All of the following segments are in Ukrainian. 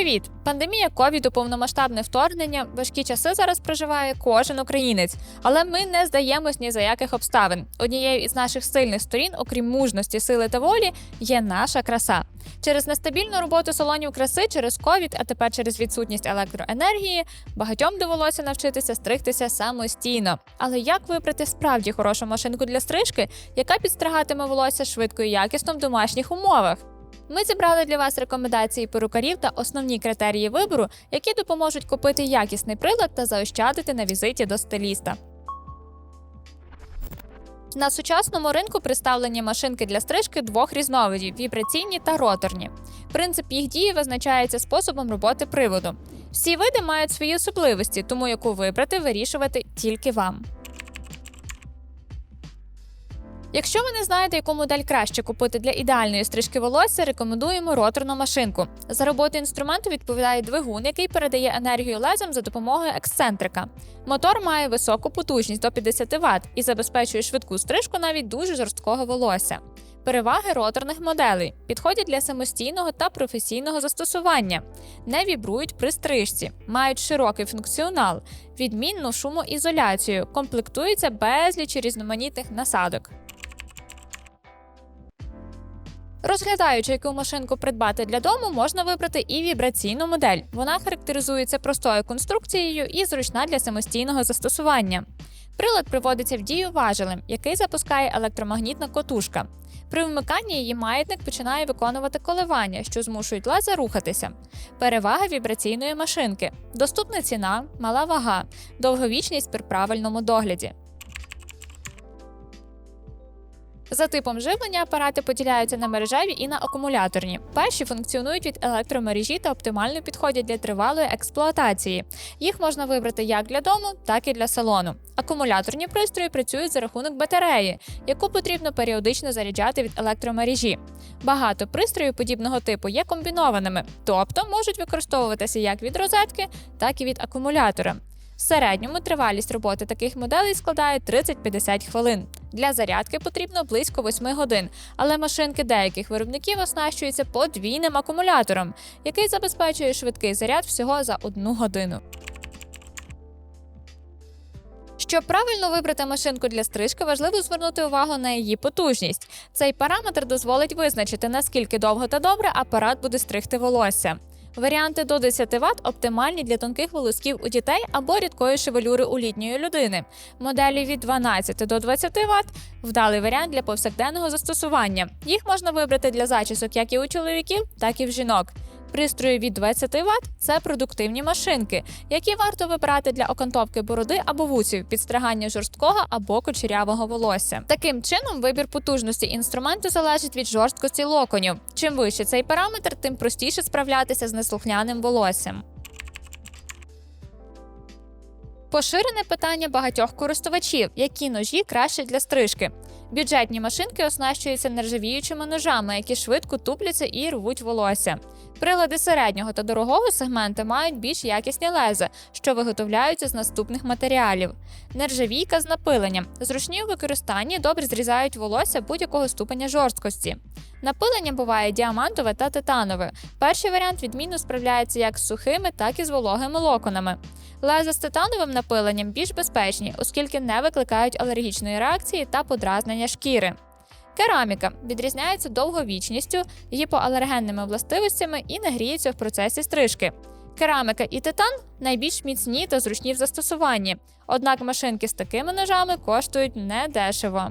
Привіт! Пандемія ковіду, повномасштабне вторгнення. Важкі часи зараз проживає кожен українець. Але ми не здаємось ні за яких обставин. Однією із наших сильних сторін, окрім мужності, сили та волі, є наша краса. Через нестабільну роботу салонів краси, через ковід, а тепер через відсутність електроенергії, багатьом довелося навчитися стригтися самостійно. Але як вибрати справді хорошу машинку для стрижки, яка підстригатиме волосся швидко і якісно в домашніх умовах? Ми зібрали для вас рекомендації перукарів та основні критерії вибору, які допоможуть купити якісний прилад та заощадити на візиті до стиліста. На сучасному ринку представлені машинки для стрижки двох різновидів вібраційні та роторні. Принцип їх дії визначається способом роботи приводу. Всі види мають свої особливості, тому яку вибрати, вирішувати тільки вам. Якщо ви не знаєте, яку модель краще купити для ідеальної стрижки волосся, рекомендуємо роторну машинку. За роботу інструменту відповідає двигун, який передає енергію лезом за допомогою ексцентрика. Мотор має високу потужність до 50 Вт і забезпечує швидку стрижку навіть дуже жорсткого волосся. Переваги роторних моделей підходять для самостійного та професійного застосування, не вібрують при стрижці, мають широкий функціонал, відмінну шумоізоляцію, комплектуються безліч різноманітних насадок. Розглядаючи, яку машинку придбати для дому, можна вибрати і вібраційну модель. Вона характеризується простою конструкцією і зручна для самостійного застосування. Прилад приводиться в дію важелем, який запускає електромагнітна котушка. При вмиканні її маятник починає виконувати коливання, що змушують леза рухатися. Перевага вібраційної машинки: доступна ціна, мала вага, довговічність при правильному догляді. За типом живлення апарати поділяються на мережеві і на акумуляторні. Перші функціонують від електромережі та оптимально підходять для тривалої експлуатації. Їх можна вибрати як для дому, так і для салону. Акумуляторні пристрої працюють за рахунок батареї, яку потрібно періодично заряджати від електромережі. Багато пристроїв подібного типу є комбінованими, тобто можуть використовуватися як від розетки, так і від акумулятора. В середньому тривалість роботи таких моделей складає 30-50 хвилин. Для зарядки потрібно близько 8 годин, але машинки деяких виробників оснащуються подвійним акумулятором, який забезпечує швидкий заряд всього за одну годину. Щоб правильно вибрати машинку для стрижки, важливо звернути увагу на її потужність. Цей параметр дозволить визначити, наскільки довго та добре апарат буде стригти волосся. Варіанти до 10 Вт оптимальні для тонких волосків у дітей або рідкої шевелюри у літньої людини. Моделі від 12 до 20 Вт вдалий варіант для повсякденного застосування. Їх можна вибрати для зачісок як і у чоловіків, так і в жінок. Пристрої від 20 Вт це продуктивні машинки, які варто вибирати для окантовки бороди або вусів, підстригання жорсткого або кучерявого волосся. Таким чином, вибір потужності інструменту залежить від жорсткості локонів. Чим вище цей параметр, тим простіше справлятися з неслухняним волоссям. Поширене питання багатьох користувачів, які ножі краще для стрижки. Бюджетні машинки оснащуються нержавіючими ножами, які швидко тупляться і рвуть волосся. Прилади середнього та дорогого сегменту мають більш якісні лези, що виготовляються з наступних матеріалів. Нержавійка з напиленням. Зручні у використанні добре зрізають волосся будь-якого ступеня жорсткості. Напилення буває діамантове та титанове. Перший варіант відмінно справляється як з сухими, так і з вологими локонами. Леза з титановим напиленням більш безпечні, оскільки не викликають алергічної реакції та подразнення шкіри. Кераміка відрізняється довговічністю, гіпоалергенними властивостями і не гріється в процесі стрижки. Кераміка і титан найбільш міцні та зручні в застосуванні, однак машинки з такими ножами коштують недешево.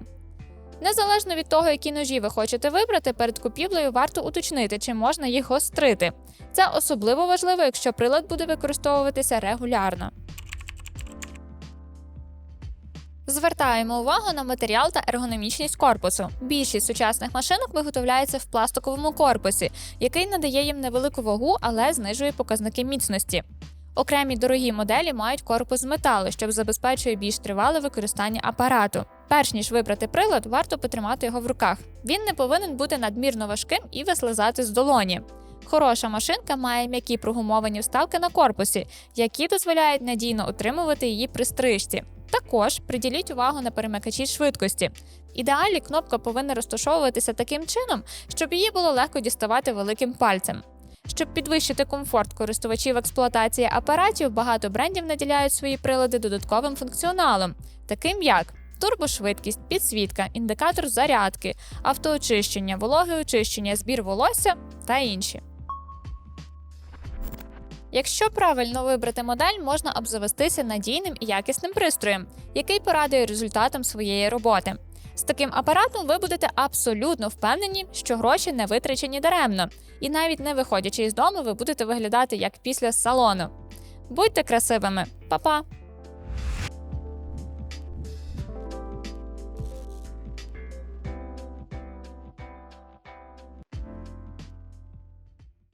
Незалежно від того, які ножі ви хочете вибрати, перед купівлею варто уточнити, чи можна їх гострити. Це особливо важливо, якщо прилад буде використовуватися регулярно. Звертаємо увагу на матеріал та ергономічність корпусу. Більшість сучасних машинок виготовляється в пластиковому корпусі, який надає їм невелику вагу, але знижує показники міцності. Окремі дорогі моделі мають корпус з металу, що забезпечує більш тривале використання апарату. Перш ніж вибрати прилад, варто потримати його в руках. Він не повинен бути надмірно важким і вислизати з долоні. Хороша машинка має м'які прогумовані вставки на корпусі, які дозволяють надійно утримувати її при стрижці. Також приділіть увагу на перемикачі швидкості. Ідеалі кнопка повинна розташовуватися таким чином, щоб її було легко діставати великим пальцем. Щоб підвищити комфорт користувачів експлуатації апаратів, багато брендів наділяють свої прилади додатковим функціоналом, таким як турбошвидкість, підсвітка, індикатор зарядки, автоочищення, вологе очищення, збір волосся та інші. Якщо правильно вибрати модель, можна обзавестися надійним і якісним пристроєм, який порадує результатам своєї роботи. З таким апаратом ви будете абсолютно впевнені, що гроші не витрачені даремно, і навіть не виходячи із дому, ви будете виглядати як після салону. Будьте красивими, Па-па!